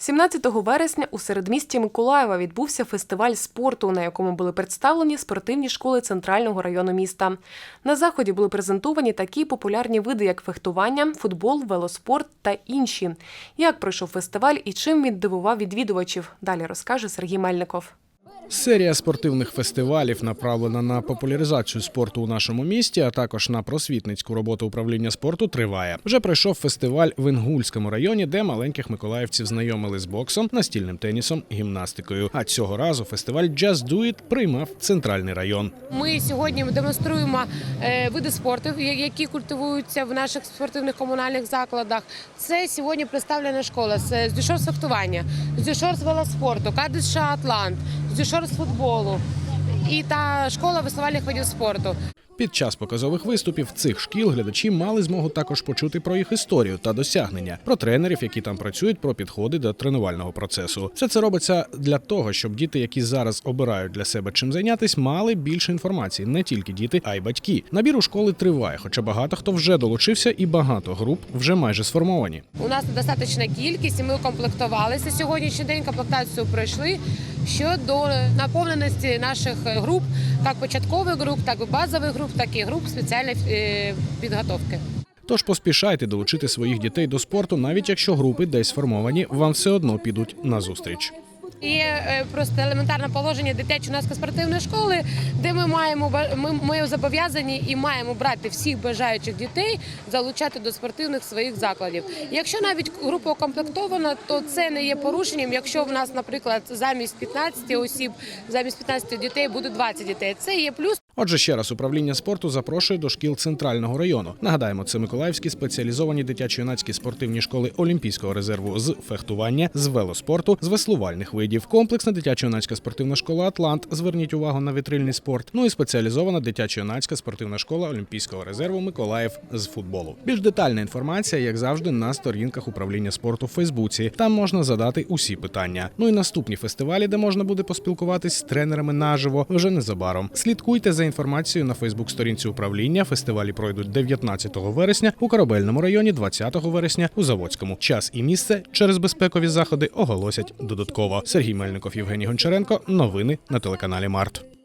17 вересня у середмісті Миколаєва відбувся фестиваль спорту, на якому були представлені спортивні школи центрального району міста. На заході були презентовані такі популярні види, як фехтування, футбол, велоспорт та інші. Як пройшов фестиваль і чим він дивував відвідувачів, далі розкаже Сергій Мельников. Серія спортивних фестивалів направлена на популяризацію спорту у нашому місті, а також на просвітницьку роботу управління спорту триває. Вже пройшов фестиваль в Інгульському районі, де маленьких миколаївців знайомили з боксом, настільним тенісом, гімнастикою. А цього разу фестиваль Just Do It приймав центральний район. Ми сьогодні демонструємо е, види спорту, які культивуються в наших спортивних комунальних закладах. Це сьогодні представлена школа з дюшор з фехтування, з дюшор велоспорту, кадиш Атлант, з дюшор з футболу і та школа веслувальних видів спорту. Під час показових виступів цих шкіл глядачі мали змогу також почути про їх історію та досягнення, про тренерів, які там працюють, про підходи до тренувального процесу. Все це робиться для того, щоб діти, які зараз обирають для себе чим зайнятись, мали більше інформації, не тільки діти, а й батьки. Набір у школи триває, хоча багато хто вже долучився, і багато груп вже майже сформовані. У нас недостаточна кількість, і ми укомплектувалися. Сьогоднішній день комплектацію пройшли. Щодо наповненості наших груп, як початкових груп, так і базових груп, так і груп спеціальної е, підготовки. Тож поспішайте долучити своїх дітей до спорту, навіть якщо групи десь сформовані, вам все одно підуть на зустріч. Є е, просто елементарне положення дитячо-юнацької спортивної школи, де ми маємо ми, ми зобов'язані і маємо брати всіх бажаючих дітей залучати до спортивних своїх закладів. Якщо навіть група укомплектована, то це не є порушенням. Якщо в нас, наприклад, замість 15 осіб, замість 15 дітей буде 20 дітей. Це є плюс. Отже, ще раз управління спорту запрошує до шкіл центрального району. Нагадаємо, це миколаївські спеціалізовані дитячо-юнацькі спортивні школи Олімпійського резерву з фехтування, з велоспорту, з веслувальних видів. Комплексна дитячо-юнацька спортивна школа Атлант. Зверніть увагу на вітрильний спорт. Ну і спеціалізована дитячо-юнацька спортивна школа Олімпійського резерву Миколаїв з футболу. Більш детальна інформація, як завжди, на сторінках управління спорту в Фейсбуці. Там можна задати усі питання. Ну і наступні фестивалі, де можна буде поспілкуватись з тренерами наживо, вже незабаром. Слідкуйте за інформацією на Фейсбук-сторінці управління. Фестивалі пройдуть 19 вересня у корабельному районі, 20 вересня у Заводському. Час і місце через безпекові заходи оголосять додатково. Сергій Мельников, Євгеній Гончаренко. Новини на телеканалі Март.